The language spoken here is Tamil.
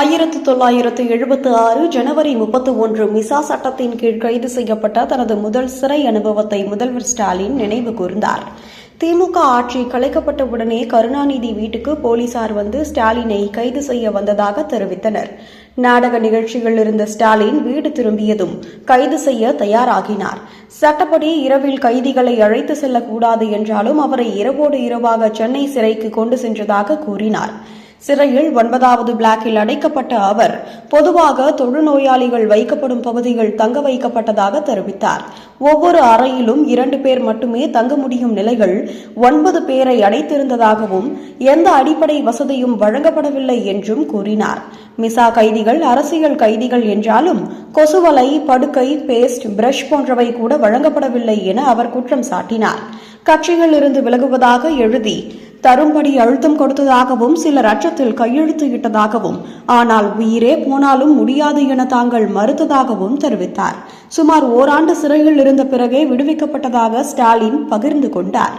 ஆயிரத்து தொள்ளாயிரத்து எழுபத்து ஆறு ஜனவரி முப்பத்து ஒன்று மிசா சட்டத்தின் கீழ் கைது செய்யப்பட்ட தனது முதல் சிறை அனுபவத்தை முதல்வர் ஸ்டாலின் நினைவு கூர்ந்தார். திமுக ஆட்சி கலைக்கப்பட்டவுடனே கருணாநிதி வீட்டுக்கு போலீசார் வந்து ஸ்டாலினை கைது செய்ய வந்ததாக தெரிவித்தனர். நாடக நிகழ்ச்சியில் இருந்த ஸ்டாலின் வீடு திரும்பியதும் கைது செய்ய தயாராகினார். சட்டப்படி இரவில் கைதிகளை அழைத்து செல்லக்கூடாது என்றாலும் அவரை இரவோடு இரவாக சென்னை சிறைக்கு கொண்டு சென்றதாக கூறினார். சிறையில் ஒன்பதாவது பிளாக்கில் அடைக்கப்பட்ட அவர் பொதுவாக தொழுநோயாளிகள் வைக்கப்படும் பகுதிகள் தங்க வைக்கப்பட்டதாக தெரிவித்தார். ஒவ்வொரு அறையிலும் இரண்டு பேர் மட்டுமே தங்க முடியும் நிலைகள் ஒன்பது பேரை அடைத்திருந்ததாகவும் எந்த அடிப்படை வசதியும் வழங்கப்படவில்லை என்றும் கூறினார். மிசா கைதிகள் அரசியல் கைதிகள் என்றாலும் கொசுவலை படுக்கை பேஸ்ட் பிரஷ் போன்றவை கூட வழங்கப்படவில்லை என அவர் குற்றம் சாட்டினார். கட்சியில் இருந்து விலகுவதாக எழுதி தரும்படி அழுத்தம் கொடுத்ததாகவும் சிலர் அச்சத்தில் கையெழுத்து இட்டதாகவும் ஆனால் உயிரே போனாலும் முடியாது என தாங்கள் மறுத்ததாகவும் தெரிவித்தார். சுமார் ஓராண்டு சிறையில் இருந்த பிறகே விடுவிக்கப்பட்டதாக ஸ்டாலின் பகிர்ந்து கொண்டார்.